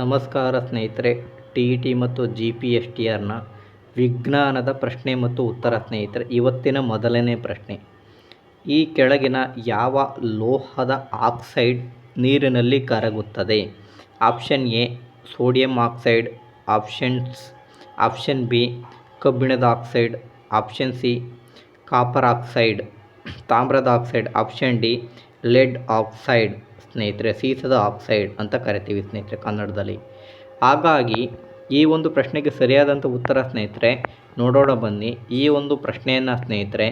ನಮಸ್ಕಾರ ಸ್ನೇಹಿತರೆ, T E T ಮತ್ತು ಜಿ ಪಿ ಎಸ್ ಟಿ ಆರ್ನ ವಿಜ್ಞಾನದ ಪ್ರಶ್ನೆ ಮತ್ತು ಉತ್ತರ ಸ್ನೇಹಿತರೆ, ಇವತ್ತಿನ ಮೊದಲನೇ ಪ್ರಶ್ನೆ. ಈ ಕೆಳಗಿನ ಯಾವ ಲೋಹದ ಆಕ್ಸೈಡ್ ನೀರಿನಲ್ಲಿ ಕರಗುತ್ತದೆ? Option A, sodium oxide options option B, ಕಬ್ಬಿಣದ oxide, option C, copper oxide, ತಾಮ್ರದ oxide, option D, lead oxide. ಸ್ನೇಹಿತರೆ, ಸೀಸದ ಆಕ್ಸೈಡ್ ಅಂತ ಕರಿತೀವಿ ಸ್ನೇಹಿತರೆ ಕನ್ನಡದಲ್ಲಿ. ಹಾಗಾಗಿ ಈ ಒಂದು ಪ್ರಶ್ನೆಗೆ ಸರಿಯಾದಂಥ ಉತ್ತರ ಸ್ನೇಹಿತರೆ, ನೋಡೋಣ ಬನ್ನಿ. ಈ ಒಂದು ಪ್ರಶ್ನೆಯನ್ನು ಸ್ನೇಹಿತರೆ,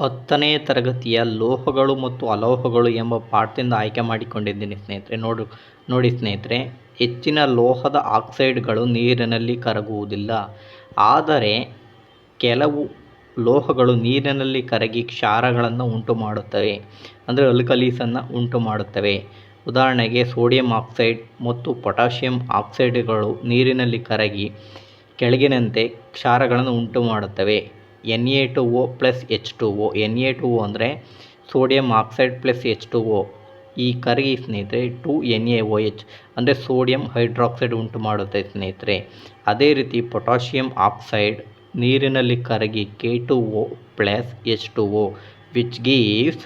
ಹತ್ತನೇ ತರಗತಿಯ ಲೋಹಗಳು ಮತ್ತು ಅಲೋಹಗಳು ಎಂಬ ಪಾಠದಿಂದ ಆಯ್ಕೆ ಮಾಡಿಕೊಂಡಿದ್ದೀನಿ ಸ್ನೇಹಿತರೆ. ನೋಡು, ನೋಡಿ ಸ್ನೇಹಿತರೆ, ಹೆಚ್ಚಿನ ಲೋಹದ ಆಕ್ಸೈಡ್ಗಳು ನೀರಿನಲ್ಲಿ ಕರಗುವುದಿಲ್ಲ. ಆದರೆ ಕೆಲವು ಲೋಹಗಳು ನೀರಿನಲ್ಲಿ ಕರಗಿ ಕ್ಷಾರಗಳನ್ನು ಉಂಟು ಮಾಡುತ್ತವೆ ಅಂದರೆ ಅಲ್ಕಲೀಸನ್ನು ಉಂಟು ಮಾಡುತ್ತವೆ ಉದಾಹರಣೆಗೆ ಸೋಡಿಯಂ ಆಕ್ಸೈಡ್ ಮತ್ತು ಪೊಟ್ಯಾಷಿಯಂ ಆಕ್ಸೈಡ್ಗಳು ನೀರಿನಲ್ಲಿ ಕರಗಿ ಕೆಳಗಿನಂತೆ ಕ್ಷಾರಗಳನ್ನು ಉಂಟು ಮಾಡುತ್ತವೆ N A two O plus H two O. N A two O ಅಂದರೆ sodium oxide plus H two O. ಈ ಕರಗಿ ಸ್ನೇಹಿತರೆ two N A O H ಅಂದರೆ ಸೋಡಿಯಂ ಹೈಡ್ರಾಕ್ಸೈಡ್ ಉಂಟು ಮಾಡುತ್ತೆ ಸ್ನೇಹಿತರೆ. ಅದೇ ರೀತಿ ಪೊಟ್ಯಾಷಿಯಂ ಆಕ್ಸೈಡ್ ನೀರಿನಲ್ಲಿ ಕರಗಿ K two O plus H two O which gives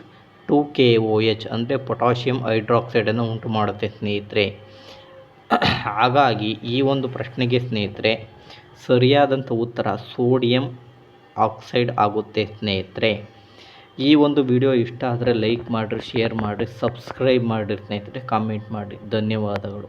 two K O H ಅಂದರೆ ಪೊಟ್ಯಾಷಿಯಂ ಹೈಡ್ರಾಕ್ಸೈಡನ್ನು ಉಂಟು ಮಾಡುತ್ತೆ ಸ್ನೇಹಿತರೆ. ಹಾಗಾಗಿ ಈ ಒಂದು ಪ್ರಶ್ನೆಗೆ ಸ್ನೇಹಿತರೆ ಸರಿಯಾದಂಥ ಉತ್ತರ ಸೋಡಿಯಂ ಆಕ್ಸೈಡ್ ಆಗುತ್ತೆ ಸ್ನೇಹಿತರೆ. ಈ ಒಂದು ವಿಡಿಯೋ ಇಷ್ಟ ಆದರೆ ಲೈಕ್ ಮಾಡಿರಿ ಶೇರ್ ಮಾಡಿರಿ ಸಬ್ಸ್ಕ್ರೈಬ್ ಮಾಡಿರಿ ಸ್ನೇಹಿತರೆ. ಕಾಮೆಂಟ್ ಮಾಡಿರಿ. ಧನ್ಯವಾದಗಳು.